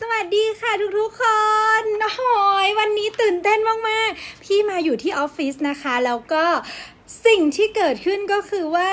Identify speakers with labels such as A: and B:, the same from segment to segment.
A: สวัสดีค่ะทุกๆคนโอ้โหยวันนี้ตื่นเต้นมากๆ พี่มาอยู่ที่ออฟฟิศนะคะ แล้วก็สิ่งที่เกิดขึ้นก็คือว่า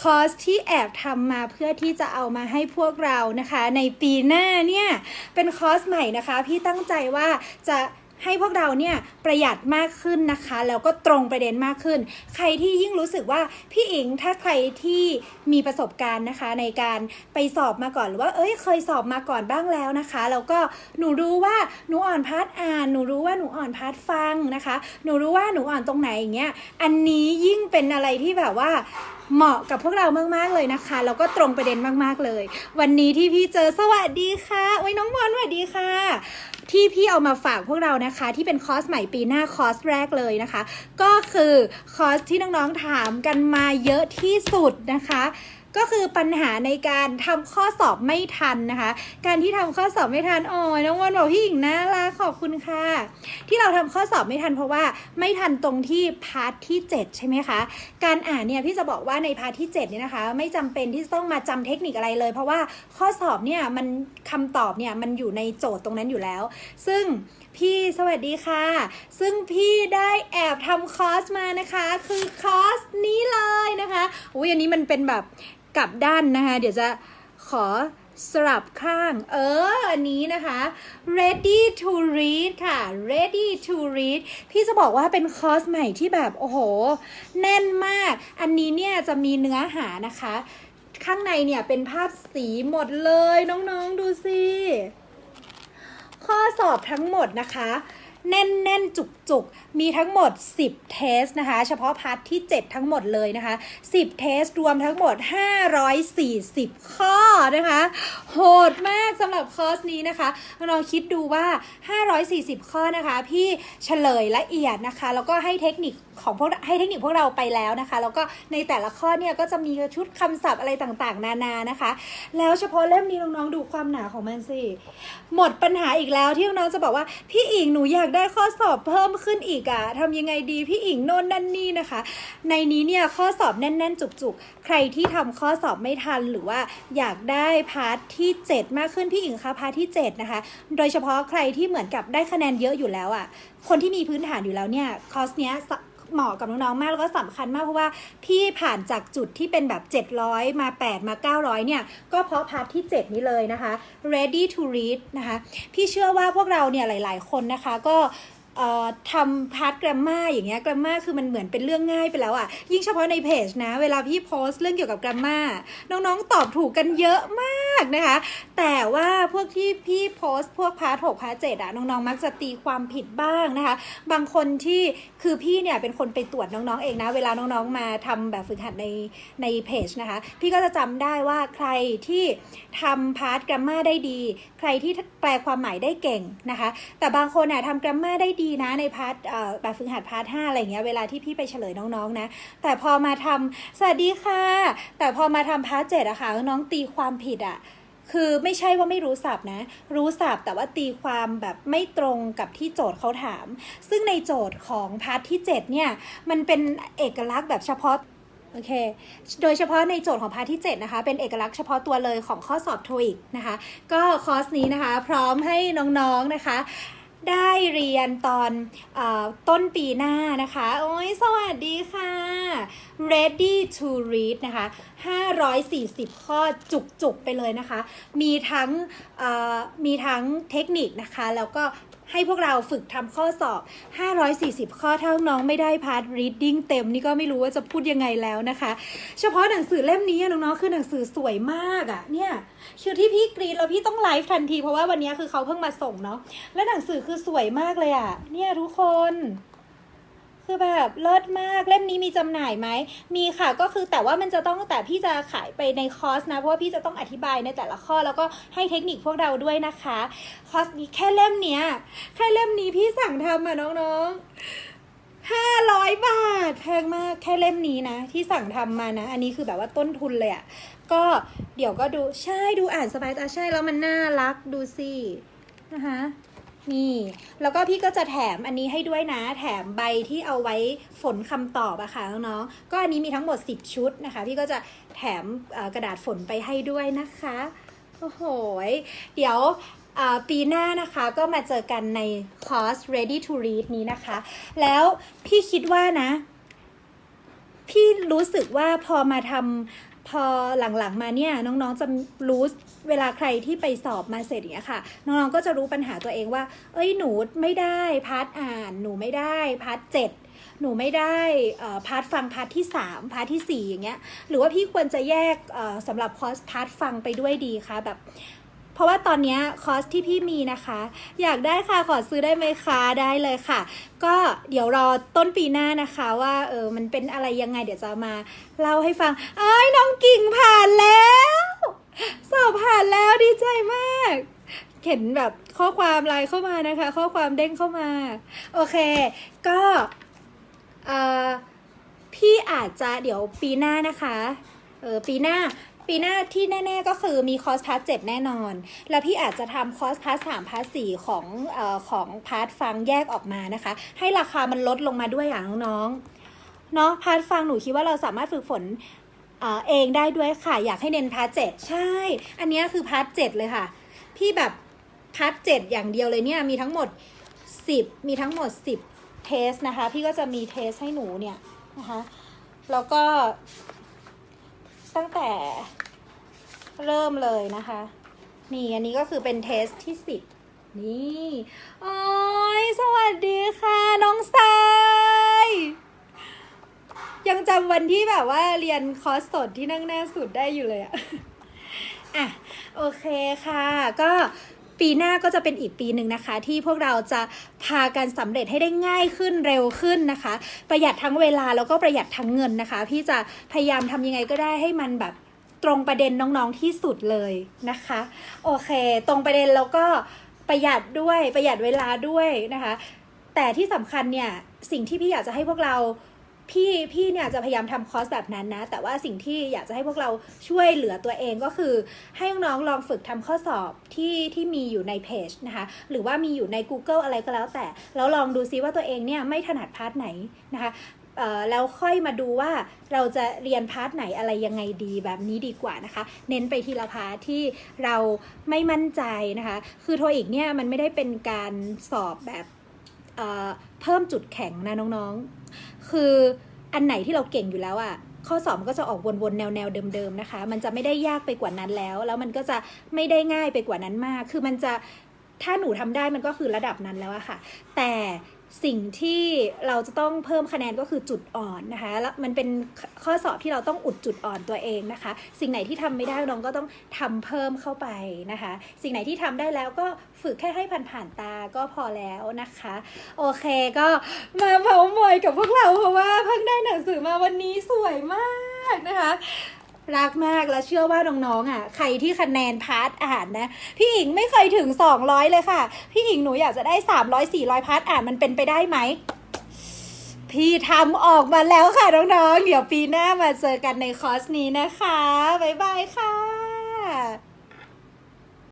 A: คอร์สที่แอบทำมาเพื่อที่จะเอามาให้พวกเรานะคะ ในปีหน้าเนี่ย เป็นคอร์สใหม่นะคะ พี่ตั้งใจว่าจะ ให้พวกเราเนี่ยประหยัดมากขึ้นนะคะ แล้วก็ตรงประเด็นมากขึ้น ใครที่ยิ่งรู้สึกว่าพี่อิงถ้าใครที่มีประสบการณ์นะคะ ในการไปสอบมาก่อนหรือว่าเอ้ยเคยสอบมาก่อนบ้างแล้วนะคะ แล้วก็หนูรู้ว่าหนูอ่อนพาร์ทอ่านหนูรู้ว่าหนูอ่อนพาร์ทฟังนะคะ หนูรู้ว่าหนูอ่อนตรงไหนอย่างเงี้ยอันนี้ยิ่งเป็นอะไรที่แบบว่า เหมาะกับพวกเรามากๆเลยนะคะ แล้วก็ตรงประเด็นมากๆเลย วันนี้ที่พี่เจอสวัสดีค่ะโอ้ยน้องมอนสวัสดีค่ะ ที่พี่เอามาฝากพวกเรานะคะ ที่เป็นคอร์สใหม่ปีหน้าคอร์สแรกเลยนะคะ ก็คือคอร์สที่น้องๆถามกันมาเยอะที่สุดนะคะ ก็คือปัญหาในการทำข้อสอบไม่ทันนะคะ การที่ทำข้อสอบไม่ทันอ้ยน้องวอนบอกพี่หญิงน่ารักขอบคุณค่ะ ที่เราทำข้อสอบไม่ทันเพราะว่าไม่ทันตรงที่พาร์ทที่ 7 ใช่ไหมคะ การอ่านเนี่ยพี่จะบอกว่าในพาร์ทที่7เนี่ยนะคะ ไม่จำเป็นที่ต้องมาจำเทคนิคอะไรเลย เพราะว่าข้อสอบเนี่ยมันคำตอบเนี่ยมันอยู่ในโจทย์ตรงนั้นอยู่แล้ว ซึ่งพี่สวัสดีค่ะ ซึ่งพี่ได้แอบทำคอร์สมานะคะ คือคอร์สนี้เลยนะคะอุ้ยอันนี้มันเป็นแบบกลับด้านนะคะ เดี๋ยวจะขอสลับข้าง เออ อันนี้นะคะ ready to read ค่ะ ready to read พี่จะบอกว่าเป็นคอร์สใหม่ที่แบบ โอ้โห แน่นมาก อันนี้เนี่ยจะมีเนื้อหานะคะ ข้างในเนี่ยเป็นภาพสีหมดเลยน้องๆดูสิ ข้อสอบทั้งหมดนะคะ แน่นแน่นจุก จุกๆ มีทั้งหมด 10 เทสนะคะ เฉพาะพาร์ทที่ 7 ทั้งหมดเลยนะคะ 10 เทสรวมทั้งหมด 540 ข้อนะคะ โหดมากสำหรับคอร์สนี้นะคะลองคิดดูว่า 540 ข้อนะคะ พี่เฉลยละเอียดนะคะ แล้วก็ให้เทคนิคของพวกให้เทคนิคพวกเราไปแล้วนะคะ แล้วก็ในแต่ละข้อเนี่ยก็จะมีชุดคำศัพท์อะไรต่างๆ นานานะคะ แล้วเฉพาะเล่มนี้น้องๆดูความหนาของมันสิหมดปัญหาอีกแล้วที่น้องๆจะบอกว่าพี่อิงหนูอยากได้ข้อสอบเพิ่มขึ้นอีกอะทำยังไงดีพี่อิงโน่นนั่นนี่นะคะ ในนี้เนี่ยข้อสอบแน่น ๆ จุกๆ ใครที่ทำข้อสอบไม่ทันหรือว่าอยากได้พาร์ทที่ 7 มากขึ้นพี่อิงคะพาร์ทที่ 7 นะคะ โดยเฉพาะใครที่เหมือนกับได้คะแนนเยอะอยู่แล้วอะคนที่มีพื้นฐานอยู่แล้วเนี่ยคอร์สเนี้ยเหมาะกับน้องๆ มากแล้วก็สำคัญมากเพราะว่าพี่ผ่านจากจุดที่เป็นแบบ 700 มา 8 มา 900 เนี่ย ก็เพราะพาร์ทที่ 7 นี้เลยนะคะ ready to read นะคะ พี่เชื่อว่าพวกเราเนี่ยหลายๆ คนนะคะก็ ทำพาร์ทกราฟมาอย่างเงี้ยกราฟมาคือมันเหมือนเป็นเรื่องง่ายไปแล้วอะ่ะ ยิ่งเฉพาะในเพจนะ เวลาพี่โพสต์เรื่องเกี่ยวกับกราฟมาน้องๆตอบถูกกันเยอะมากนะคะ แต่ว่าพวกที่พี่โพสต์พวกพาร์ทหกพาร์ทเจ็ดอะน้องๆมักจะตีความผิดบ้างนะคะ บางคนที่คือพี่เนี่ยเป็นคนไปตรวจน้องๆเองนะ เวลาน้องๆมาทำแบบฝึกหัดในในเพจนะคะ พี่ก็จะจำได้ว่าใครที่ทำพาร์ทกราฟมาได้ดี ใครที่แปลความหมายได้เก่งนะคะ แต่บางคนเนี่ยทำกราฟมาได้ดีนะในพาร์ทแบบฝึกหัดพาร์ทห้าอะไรเงี้ยเวลาที่พี่ไปเฉลยน้องๆนะ แต่พอมาทำสวัสดีค่ะ แต่พอมาทำพาร์ทเจ็ดอะค่ะน้องตีความผิดอะคือไม่ใช่ว่าไม่รู้ศัพท์นะ รู้ศัพท์แต่ว่าตีความแบบไม่ตรงกับที่โจทย์เขาถาม ซึ่งในโจทย์ของพาร์ทที่ 7 เนี่ย มันเป็นเอกลักษณ์แบบเฉพาะโอเค โดยเฉพาะในโจทย์ของพาร์ทที่ 7 นะคะ เป็นเอกลักษณ์เฉพาะตัวเลยของข้อสอบโทอีกนะคะ ก็คอร์สนี้นะคะ พร้อมให้น้องๆนะคะ ได้เรียนตอนอต้นปีหน้านะคะ โอ้ยสวัสดีค่ะ ready to read นะคะ 540 ข้อจุกๆ ไปเลยนะคะ มีทั้งมีทั้งเทคนิคนะคะ แล้วก็ ให้พวกเราฝึกทำข้อสอบ 540 ข้อถ้าน้องไม่ได้พาร์ท reading เต็มนี่ก็ไม่รู้ว่าจะพูดยังไงแล้วนะคะ เฉพาะหนังสือเล่มนี้น้องๆคือหนังสือสวยมากอะเนี่ยคือที่พี่กรีดแล้วพี่ต้องไลฟ์ทันทีเพราะว่าวันนี้คือเขาเพิ่งมาส่งเนาะและหนังสือคือสวยมากเลยอะเนี่ยทุกคน คือแบบเลิศมากเล่มนี้มีจำหน่ายไหม มีค่ะก็คือแต่ว่ามันจะต้องแต่พี่จะขายไปในคอร์สนะ เพราะว่าพี่จะต้องอธิบายในแต่ละข้อแล้วก็ให้เทคนิคพวกเราด้วยนะคะ คอร์สนี้แค่เล่มเนี้ยแค่เล่มนี้พี่สั่งทำอะน้องๆห้าร้อยบาทแพงมากแค่เล่มนี้นะ ที่สั่งทำมานะ อันนี้คือแบบว่าต้นทุนเลยอะ่ะ ก็เดี๋ยวก็ดูใช่ดูอ่านสบายตาใช่แล้วมันน่ารักดูสินะคะ นี่ แล้วก็พี่ก็จะแถมอันนี้ให้ด้วยนะ แถมใบที่เอาไว้ฝนคำตอบอะค่ะน้องๆก็อันนี้มีทั้งหมด 10 ชุดนะคะ พี่ก็จะแถมกระดาษฝนไปให้ด้วยนะคะโอ้โหเดี๋ยวปีหน้านะคะก็มาเจอกันในคอร์ส ready to read นี้นะคะ แล้วพี่คิดว่านะ พี่รู้สึกว่าพอมาทำ พอหลังๆมาเนี่ยน้องๆจะรู้เวลาใครที่ไปสอบมาเสร็จอย่างเงี้ยค่ะ น้องๆก็จะรู้ปัญหาตัวเองว่า เอ้ยหนูไม่ได้พาร์ทอ่าน หนูไม่ได้พาร์ทเจ็ดหนูไม่ได้พาร์ทฟังพาร์ทที่สามพาร์ทที่สี่อย่างเงี้ย หรือว่าพี่ควรจะแยกสำหรับคอร์สพาร์ทฟังไปด้วยดีคะแบบ เพราะว่าตอนนี้คอสที่พี่มีนะคะ อยากได้ค่ะขอซื้อได้ไหมคะได้เลยค่ะ ก็เดี๋ยวรอต้นปีหน้านะคะว่าเออมันเป็นอะไรยังไงเดี๋ยวจะมาเล่าให้ฟัง เอ้ยน้องกิ่งผ่านแล้ว สอบผ่านแล้วดีใจมากเห็นแบบข้อความไลน์เข้ามานะคะ ข้อความเด้งเข้ามา โอเค ก็เออพี่อาจจะเดี๋ยวปีหน้านะคะเออปีหน้า ปีหน้าที่แน่ ๆก็คือมีคอร์สพาร์ทเจ็ดแน่นอน แล้วพี่อาจจะทำคอร์สพาร์ทสามพาร์ทสี่ของเอ่อของพาร์ทฟังแยกออกมานะคะ ให้ราคามันลดลงมาด้วยอย่างน้องๆเนาะพาร์ทฟังหนูคิดว่าเราสามารถฝึกฝนเอ่อเองได้ด้วยค่ะ อยากให้เน้นพาร์ทเจ็ดใช่ อันนี้คือพาร์ทเจ็ดเลยค่ะ พี่แบบพาร์ทเจ็ดอย่างเดียวเลยเนี่ยมีทั้งหมดสิบมีทั้งหมดสิบเทสนะคะ พี่ก็จะมีเทสให้หนูเนี่ยนะคะ แล้วก็ ตั้งแต่เริ่มเลยนะคะ นี่อันนี้ก็คือเป็นเทสที่สิบนี่โอ้ยสวัสดีค่ะ น้องสายยังจำวันที่แบบว่าเรียนคอร์สสดที่นั่งหน้าสุดได้อยู่เลยอะอะ โอเคค่ะ ก็ ปีหน้าก็จะเป็นอีกปีหนึ่งนะคะ ที่พวกเราจะพากันสำเร็จให้ได้ง่ายขึ้นเร็วขึ้นนะคะ ประหยัดทั้งเวลาแล้วก็ประหยัดทั้งเงินนะคะ พี่จะพยายามทำยังไงก็ได้ให้มันแบบตรงประเด็นน้องๆที่สุดเลยนะคะ โอเค ตรงประเด็นแล้วก็ประหยัดด้วยประหยัดเวลาด้วยนะคะ แต่ที่สำคัญเนี่ยสิ่งที่พี่อยากจะให้พวกเรา พี่พี่เนี่ยจะพยายามทำคอร์สแบบนั้นนะ แต่ว่าสิ่งที่อยากจะให้พวกเราช่วยเหลือตัวเองก็คือ ให้น้องๆลองฝึกทำข้อสอบที่ที่มีอยู่ในเพจนะคะ หรือว่ามีอยู่ใน Google อะไรก็แล้วแต่ แล้วลองดูซิว่าตัวเองเนี่ยไม่ถนัดพาร์ทไหนนะคะแล้วค่อยมาดูว่าเราจะเรียนพาร์ทไหนอะไรยังไงดีแบบนี้ดีกว่านะคะ เน้นไปทีละพาร์ทที่เราไม่มั่นใจนะคะ คือโทอีกเนี่ยมันไม่ได้เป็นการสอบแบบเเพิ่มจุดแข็งนะน้องๆ คืออันไหนที่เราเก่งอยู่แล้วอะข้อสอบมันก็จะออกวนๆแนวๆเดิมๆนะคะ มันจะไม่ได้ยากไปกว่านั้นแล้ว แล้วมันก็จะไม่ได้ง่ายไปกว่านั้นมาก คือมันจะถ้าหนูทำได้มันก็คือระดับนั้นแล้วอะค่ะ แต่ สิ่งที่เราจะต้องเพิ่มคะแนนก็คือจุดอ่อนนะคะ แล้วมันเป็นข้อสอบที่เราต้องอุดจุดอ่อนตัวเองนะคะ สิ่งไหนที่ทำไม่ได้น้องก็ต้องทำเพิ่มเข้าไปนะคะ สิ่งไหนที่ทำได้แล้วก็ฝึกแค่ให้ผ่านๆตาก็พอแล้วนะคะ โอเคก็มาเมามอยกับพวกเราเพราะว่าเพิ่งได้หนังสือมาวันนี้สวยมากนะคะ รักมากและเชื่อว่าน้องๆอะใครที่คะแนนพาร์ทอ่านนะ พี่อิงไม่เคยถึง 200 เลยค่ะ พี่อิงหนูอยากจะได้ 300 400 พาร์ทอ่านมันเป็นไปได้ไหมพี่ทำออกมาแล้วค่ะน้องๆ เดี๋ยวปีหน้ามาเจอกันในคอร์สนี้นะคะ บ๊ายบายค่ะ